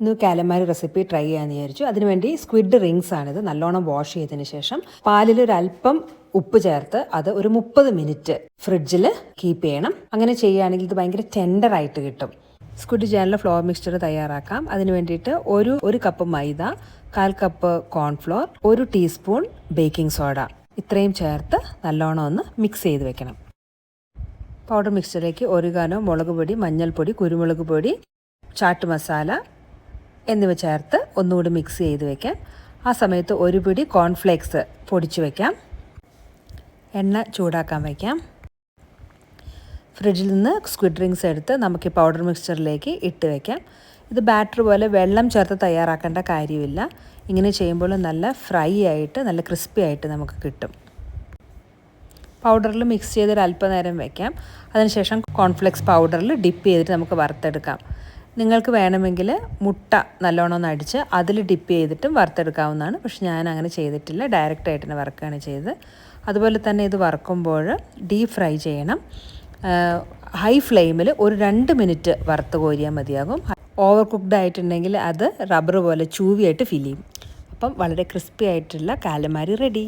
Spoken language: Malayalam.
ഇന്ന് കാലമാരി റെസിപ്പി ട്രൈ ചെയ്യാമെന്ന് വിചാരിച്ചു. അതിനുവേണ്ടി സ്ക്വിഡ് റിങ്സ് ആണിത് നല്ലോണം വാഷ് ചെയ്തതിന് ശേഷം പാലിൽ ഒരു അല്പം ഉപ്പ് ചേർത്ത് അത് ഒരു മുപ്പത് മിനിറ്റ് ഫ്രിഡ്ജിൽ കീപ്പ് ചെയ്യണം. അങ്ങനെ ചെയ്യുകയാണെങ്കിൽ ഇത് ഭയങ്കര ടെൻഡർ ആയിട്ട് കിട്ടും. സ്ക്വിഡ് ചെയ്യാനുള്ള ഫ്ലോർ മിക്സ്ചർ തയ്യാറാക്കാം. അതിന് വേണ്ടിയിട്ട് ഒരു ഒരു കപ്പ് മൈദ കാൽ കപ്പ് കോൺഫ്ലോർ ഒരു ടീസ്പൂൺ ബേക്കിംഗ് സോഡ ഇത്രയും ചേർത്ത് നല്ലോണം ഒന്ന് മിക്സ് ചെയ്ത് വെക്കണം. പൗഡർ മിക്സ്ചറിലേക്ക് ഒരിഗാനോ മുളക് പൊടി മഞ്ഞൾപ്പൊടി കുരുമുളക് പൊടി ചാട്ട് മസാല എന്നിവ ചേർത്ത് ഒന്നുകൂടി മിക്സ് ചെയ്ത് വയ്ക്കാം ആ സമയത്ത് ഒരു പിടി കോൺഫ്ലേക്സ് പൊടിച്ച് വയ്ക്കാം എണ്ണ ചൂടാക്കാൻ വയ്ക്കാം ഫ്രിഡ്ജിൽ നിന്ന് സ്ക്വിഡ് റിങ്സ് എടുത്ത് നമുക്ക് ഈ പൗഡർ മിക്സ്ചറിലേക്ക് ഇട്ട് വയ്ക്കാം ഇത് ബാറ്റർ പോലെ വെള്ളം ചേർത്ത് തയ്യാറാക്കേണ്ട കാര്യമില്ല. ഇങ്ങനെ ചെയ്യുമ്പോൾ നല്ല ഫ്രൈ ആയിട്ട് നല്ല ക്രിസ്പി ആയിട്ട് നമുക്ക് കിട്ടും. പൗഡറിൽ മിക്സ് ചെയ്തൊരു അല്പനേരം വയ്ക്കാം അതിനുശേഷം കോൺഫ്ലെക്സ് പൗഡറിൽ ഡിപ്പ് ചെയ്തിട്ട് നമുക്ക് വറുത്തെടുക്കാം. നിങ്ങൾക്ക് വേണമെങ്കിൽ മുട്ട നല്ലോണം ഒന്ന് അടിച്ച് അതിൽ ഡിപ്പ് ചെയ്തിട്ടും വറുത്തെടുക്കാവുന്നതാണ്. പക്ഷെ ഞാൻ അങ്ങനെ ചെയ്തിട്ടില്ല. ഡയറക്റ്റ് ആയിട്ട് തന്നെ വറുക്കുകയാണ് ചെയ്തത്. അതുപോലെ തന്നെ ഇത് വറുക്കുമ്പോൾ ഡീപ് ഫ്രൈ ചെയ്യണം. ഹൈ ഫ്ലെയിമിൽ ഒരു രണ്ട് മിനിറ്റ് വറുത്ത് കോരിയാൽ മതിയാകും. ഓവർ കുക്ക്ഡ് ആയിട്ടുണ്ടെങ്കിൽ അത് റബ്ബർ പോലെ ചൂവിയായിട്ട് ഫീൽ ചെയ്യും. അപ്പം വളരെ ക്രിസ്പി ആയിട്ടുള്ള കാലമാരി റെഡി